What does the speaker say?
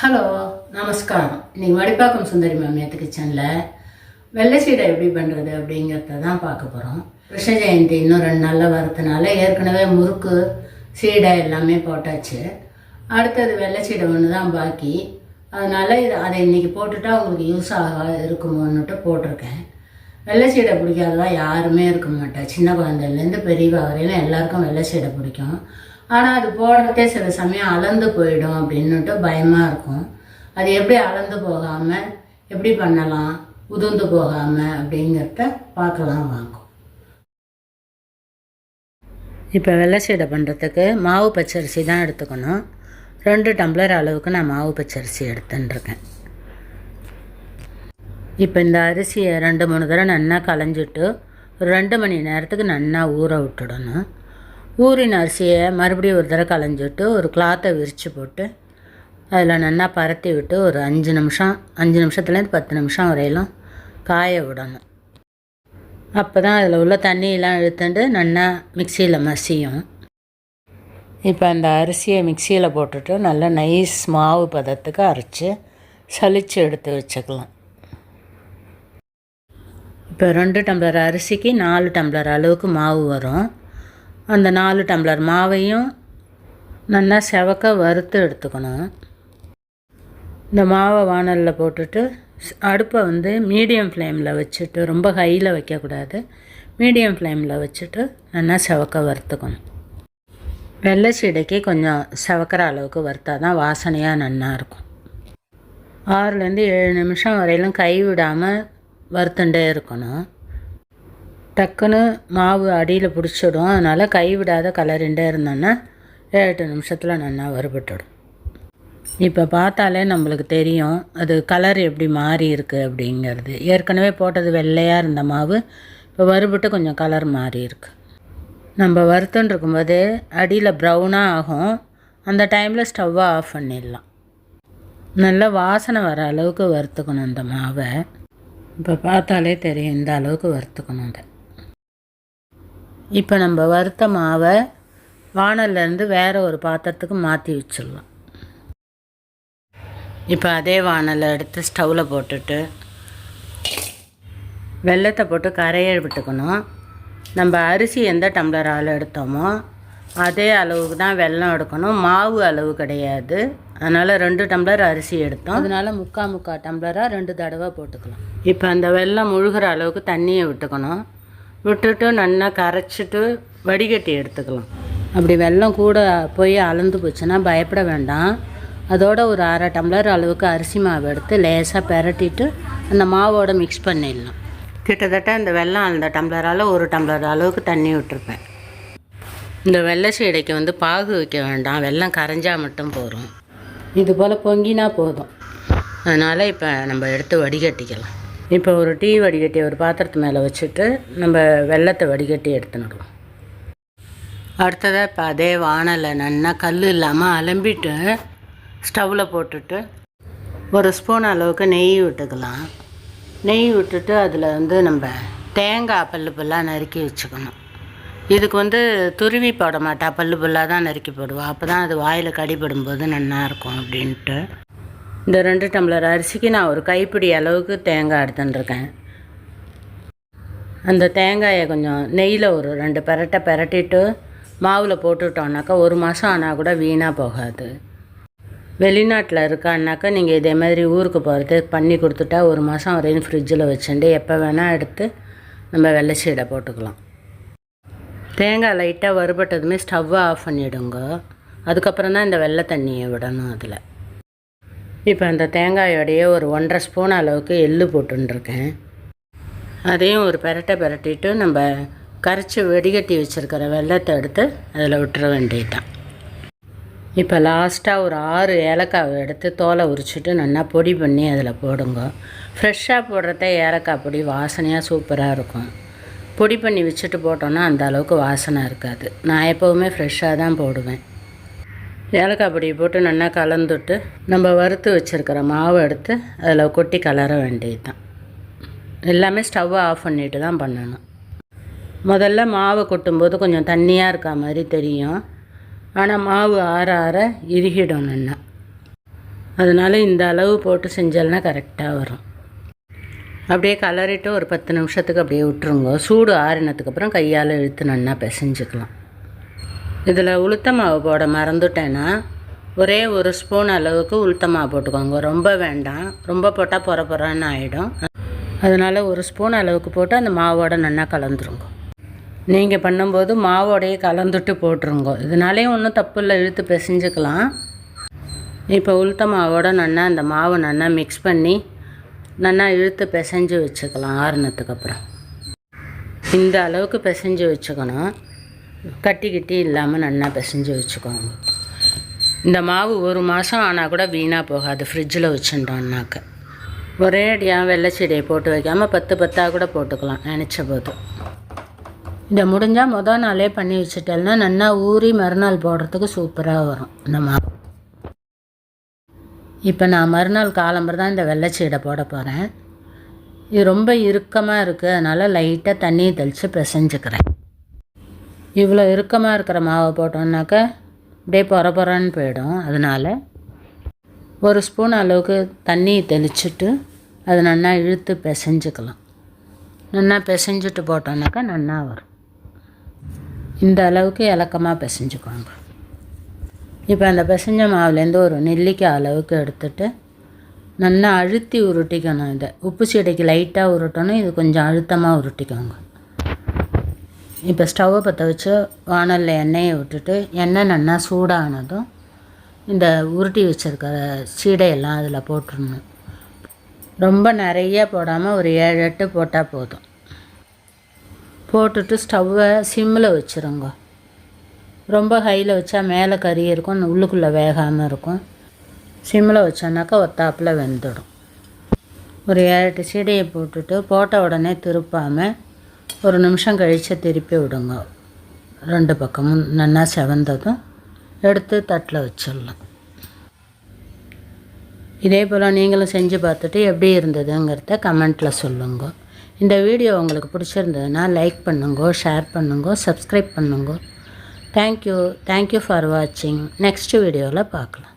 Hello நமஸ்காரம். இன்றைக்கி வடிப்பாக்கம் சுந்தரி மாமியத்து கிச்சனில் வெள்ளை சீடை எப்படி பண்ணுறது அப்படிங்கிறத தான் பார்க்க போகிறோம் கிருஷ்ண ஜெயந்தி இன்னும் ரெண்டு நாளில் வரதுனால ஏற்கனவே முறுக்கு சீடை எல்லாமே போட்டாச்சு. அடுத்தது வெள்ளை சீடை ஒன்று தான் பாக்கி. அதனால் இது அதை இன்றைக்கி போட்டுட்டா உங்களுக்கு யூஸ் ஆக இருக்குமோன்னுட்டு போட்டிருக்கேன். வெள்ளை சீடை பிடிக்காதவா யாருமே இருக்க மாட்டா. சின்ன குழந்தைலேருந்து பெரியவா வரையிலும் எல்லாருக்கும் வெள்ளை சீடை பிடிக்கும். ஆனால் அது போடுறதே சில சமயம் அளந்து போயிடும் அப்படின்னுட்டு பயமாக இருக்கும். அது எப்படி அளந்து போகாமல் எப்படி பண்ணலாம் உதிர்ந்து போகாமல் அப்படிங்கிறத பார்க்கலாம் வாங்கும் இப்போ வெள்ளை சீடை பண்ணுறதுக்கு மாவு பச்சரிசி தான் எடுத்துக்கணும். ரெண்டு டம்ளர் அளவுக்கு நான் மாவு பச்சரிசி எடுத்துட்டுருக்கேன். இப்போ இந்த அரிசியை ரெண்டு மூணு தடவை நல்லா களைஞ்சிட்டு ஒரு ரெண்டு மணி நேரத்துக்கு நல்லா ஊற விட்டுடணும். ஊறின அரிசியை மறுபடியும் ஒரு தடவை களைஞ்சிட்டு ஒரு கிளாத்தை விரித்து போட்டு அதில் நல்லா பரத்தி விட்டு ஒரு அஞ்சு நிமிஷம் அஞ்சு நிமிஷத்துலேருந்து பத்து நிமிஷம் வரையிலும் காய விடணும். அப்போ தான் அதில் உள்ள தண்ணியெல்லாம் இழுத்துட்டு நல்லா மிக்சியில் மசியும். இப்போ அந்த அரிசியை மிக்சியில் போட்டுட்டு நல்லா நைஸ் மாவு பதத்துக்கு அரைச்சி சளிச்சு எடுத்து வச்சுக்கலாம். இப்போ ரெண்டு டம்ளர் அரிசிக்கு நாலு டம்ளர் அளவுக்கு மாவு வரும். அந்த நாலு டம்ளர் மாவையும் நல்லா செவக்க வறுத்து எடுத்துக்கணும். இந்த மாவை வானலில் போட்டுட்டு அடுப்பை வந்து மீடியம் ஃப்ளேமில் வச்சுட்டு ரொம்ப ஹையில் வைக்கக்கூடாது. மீடியம் ஃப்ளேமில் வச்சுட்டு நல்லா செவக்க வறுத்துக்கணும். வெள்ளை சீடைக்கு கொஞ்சம் செவக்கிற அளவுக்கு வறுத்தா தான் வாசனையாக நல்லா இருக்கும். ஆறுலேருந்து ஏழு நிமிஷம் வரையிலும் கை விடாமல் வறுத்துட்டே இருக்கணும். டக்குன்னு மாவு அடியில் பிடிச்சிடும். அதனால் கை விடாத கலரிண்டே இருந்தோன்னா எட்டு நிமிஷத்தில் நல்லா வறுபட்டுடும். இப்போ பார்த்தாலே நம்மளுக்கு தெரியும் அது கலர் எப்படி மாறி இருக்குது அப்படிங்கிறது. ஏற்கனவே போட்டது வெள்ளையாக இருந்த மாவு இப்போ வறுபட்டு கொஞ்சம் கலர் மாறி இருக்கு. நம்ம வறுத்துன்னு இருக்கும்போது அடியில் ப்ரௌனாக ஆகும். அந்த டைமில் ஸ்டவ்வை ஆஃப் பண்ணிடலாம். நல்லா வாசனை வர அளவுக்கு வறுத்துக்கணும் இந்த மாவை. இப்போ பார்த்தாலே தெரியும் இந்த அளவுக்கு வறுத்துக்கணும் அதை. இப்போ நம்ம வறுத்த மாவை வானல்லேருந்து வேறு ஒரு பாத்திரத்துக்கு மாற்றி வச்சிடலாம். இப்போ அதே வானலை எடுத்து ஸ்டவ்வில் போட்டுட்டு வெள்ளத்தை போட்டு கரைய விட்டுக்கணும். நம்ம அரிசி எந்த டம்ளரால் எடுத்தோமோ அதே அளவுக்கு தான் வெல்லம் எடுக்கணும். மாவு அளவு கிடையாது. அதனால் ரெண்டு டம்ளர் அரிசி எடுத்தோம். அதனால முக்கா முக்கா டம்ளராக ரெண்டு தடவை போட்டுக்கலாம். இப்போ அந்த வெல்லம் முழுகிற அளவுக்கு தண்ணியை விட்டுக்கணும். விட்டுட்டு நல்லா கரைச்சிட்டு வடிகட்டி எடுத்துக்கலாம். அப்படி வெல்லம் கூட போய் அளந்து போச்சுன்னா பயப்பட வேண்டாம். அதோட ஒரு அரை டம்ளர் அளவுக்கு அரிசி மாவு எடுத்து லேசாக பெரட்டிட்டு அந்த மாவோட மிக்ஸ் பண்ணிடலாம். கிட்டத்தட்ட இந்த வெள்ளம் அந்த டம்ளரால் ஒரு டம்ளர் அளவுக்கு தண்ணி விட்டுருப்பேன். இந்த வெள்ளை சீடைக்கு வந்து பாகு வைக்க வேண்டாம். வெள்ளம் கரைஞ்சால் மட்டும் போதும். இது போல் பொங்கினா போதும். அதனால் இப்போ நம்ம எடுத்து வடிகட்டிக்கலாம். இப்போ ஒரு டீ வடிகட்டி ஒரு பாத்திரத்து மேலே வச்சுட்டு நம்ம வெள்ளத்தை வடிகட்டி எடுத்துனுடுவோம் அடுத்ததாக இப்போ அதே வானலை நல்லா கல் இல்லாமல் அலம்பிட்டு ஸ்டவ்வில் போட்டுட்டு ஒரு ஸ்பூன் அளவுக்கு நெய் விட்டுக்கலாம். நெய் விட்டுட்டு அதில் வந்து நம்ம தேங்காய் பல்லு பல்லாக நறுக்கி வச்சுக்கணும். இதுக்கு வந்து துருவி போட மாட்டா பல்லு பல்லாக தான் நறுக்கி போடுவோம் அப்போ தான் அது வாயில் கடிபடும்போது போது இருக்கும் அப்படின்ட்டு. இந்த ரெண்டு டம்ளர் அரிசிக்கு நான் ஒரு கைப்பிடி அளவுக்கு தேங்காய் எடுத்துட்டுருக்கேன். அந்த தேங்காயை கொஞ்சம் நெய்யில் ஒரு ரெண்டு பெரட்டை பெரட்டிட்டு மாவில் போட்டுட்டோம்னாக்கா ஒரு மாதம் ஆனால் கூட வீணாக போகாது. வெளிநாட்டில் இருக்கான்னாக்கா நீங்கள் இதே மாதிரி ஊருக்கு போகிறது பண்ணி கொடுத்துட்டா ஒரு மாதம் வரையும் ஃப்ரிட்ஜில் வச்சுட்டு எப்போ வேணால் எடுத்து நம்ம வெள்ளை சீடை போட்டுக்கலாம். தேங்காய் லைட்டாக வறுபட்டதுமே ஸ்டவ்வை ஆஃப் பண்ணிவிடுங்க அதுக்கப்புறம் தான் இந்த வெள்ளை தண்ணியை விடணும் அதில். இப்போ அந்த தேங்காயோடையே ஒரு ஒன்றரை ஸ்பூன் அளவுக்கு எள்ளு போட்டுருக்கேன் அதையும் ஒரு பெரட்டை பெரட்டிட்டு நம்ம கரைச்சி வெடிகட்டி வச்சுருக்கிற வெள்ளத்தை எடுத்து அதில் விட்டுற வேண்டியதுதான். இப்போ லாஸ்ட்டாக ஒரு ஆறு ஏலக்காவை எடுத்து தோலை உரிச்சிட்டு நல்லா பொடி பண்ணி அதில் போடுங்க. ஃப்ரெஷ்ஷாக போடுறத ஏலக்காய் பொடி வாசனையாக சூப்பராக இருக்கும். பொடி பண்ணி வச்சுட்டு போட்டோன்னா அந்த அளவுக்கு வாசனை இருக்காது. நான் எப்போவுமே ஃப்ரெஷ்ஷாக தான் போடுவேன். ஏலக்காய் பொடியை போட்டு நல்லா கலந்துட்டு நம்ம வறுத்து வச்சுருக்கிற மாவை எடுத்து அதில் கொட்டி கலர வேண்டியது தான் எல்லாமே ஸ்டவ்வை ஆஃப் பண்ணிட்டு தான் பண்ணணும். முதல்ல மாவை கொட்டும்போது கொஞ்சம் தண்ணியாக இருக்கா மாதிரி தெரியும். ஆனால் மாவு ஆற ஆற இறுகிடும் நல்லா. அதனால் இந்த அளவு போட்டு செஞ்சால்னா கரெக்டாக வரும். அப்படியே கலரிட்டு ஒரு பத்து நிமிஷத்துக்கு அப்படியே விட்டுருங்க. சூடு ஆறினதுக்கப்புறம் கையால் இழுத்து நல்லா பிசைஞ்சுக்கலாம். இதில் உளுத்த மாவு போட மறந்துட்டேன்னா ஒரே ஒரு ஸ்பூன் அளவுக்கு உளுத்த மாவு போட்டுக்கோங்க. ரொம்ப வேண்டாம். ரொம்ப போட்டால் பொற பொறன்னு ஆகிடும் அதனால் ஒரு ஸ்பூன் அளவுக்கு போட்டு அந்த மாவோட நல்லா கலந்துருங்க. நீங்கள் பண்ணும்போது மாவோடையே கலந்துட்டு போட்டுருங்க. இதனாலே ஒன்றும் தப்பு இல்லை. இழுத்து பிசைஞ்சுக்கலாம். இப்போ உளுத்த மாவோட நல்லா அந்த மாவை நல்லா மிக்ஸ் பண்ணி நல்லா இழுத்து பிசைஞ்சு வச்சுக்கலாம். ஆறுனத்துக்கு அப்புறம். இந்த அளவுக்கு பிசைஞ்சு வச்சுக்கணும். கட்டி கிட்டி இல்லாமல் நல்லா பிசைஞ்சு வச்சுக்கோங்க. இந்த மாவு ஒரு மாதம் ஆனால் கூட வீணாக போகாது. ஃப்ரிட்ஜில் வச்சுட்டோம்னாக்க ஒரே அடியாக வெள்ளை போட்டு வைக்காமல் பத்து பத்தாக கூட போட்டுக்கலாம். நினச்ச போது இதை முடிஞ்சால் மொதல் நாளே பண்ணி வச்சுட்டேன்னா நல்லா ஊறி மறுநாள் போடுறதுக்கு சூப்பராக வரும். இந்த மாவு. இப்போ நான் மறுநாள் காலம்பர் தான் இந்த வெள்ளைச்சீடை போட போகிறேன் இது ரொம்ப இறுக்கமாக இருக்குது அதனால் லைட்டாக தண்ணியை தெளித்து பிசைஞ்சுக்கிறேன். இவ்வளோ இறுக்கமாக இருக்கிற மாவை போட்டோம்னாக்க அப்படியே பொற பொறன்னு போயிடும். அதனால் ஒரு ஸ்பூன் அளவுக்கு தண்ணி தெளிச்சுட்டு அதை நல்லா இழுத்து பிசைஞ்சுக்கலாம். நல்லா பிசைஞ்சிட்டு போட்டோம்னாக்கா நல்லா வரும். இந்த அளவுக்கு இலக்கமாக பிசைஞ்சுக்கோங்க. இப்போ அந்த பிசைஞ்ச மாவுலேருந்து ஒரு நெல்லிக்காய் அளவுக்கு எடுத்துட்டு நல்லா அழுத்தி உருட்டிக்கணும் இதை. உப்பு சீடைக்கு லைட்டாக உருட்டணும் இது கொஞ்சம் அழுத்தமாக உருட்டிக்கோங்க. இப்போ ஸ்டவ்வை பற்ற வச்சு வானலில் எண்ணெயை விட்டுட்டு எண்ணெய் நல்லா சூடானதும் இந்த உருட்டி வச்சுருக்கிற சீடையெல்லாம் அதில் போட்டுடணும் ரொம்ப நிறைய போடாமல் ஒரு ஏழு எட்டு போட்டால் போதும். போட்டுட்டு ஸ்டவ்வை சிம்மில் வச்சுருங்க. ரொம்ப ஹையில் வச்சா மேலே கறி இருக்கும் உள்ளுக்குள்ளே வேகாமல் இருக்கும். சிம்மில் வச்சோன்னாக்கா ஒத்தாப்பில் வெந்துடும். ஒரு ஏழு எட்டு சீடையை போட்டுட்டு போட்ட உடனே திருப்பாமல் ஒரு நிமிஷம் கழித்து திருப்பி விடுங்க ரெண்டு பக்கமும் நல்லா செவந்ததும் எடுத்து தட்டில் வச்சிடலாம் இதே போல் நீங்களும் செஞ்சு பார்த்துட்டு எப்படி இருந்ததுங்கிறத கமெண்ட்டில் சொல்லுங்க இந்த வீடியோ உங்களுக்கு பிடிச்சிருந்ததுன்னா லைக் பண்ணுங்க ஷேர் பண்ணுங்க சப்ஸ்கிரைப் பண்ணுங்க thank you thank you for வாட்சிங் நெக்ஸ்ட் வீடியோவில் பார்க்கலாம்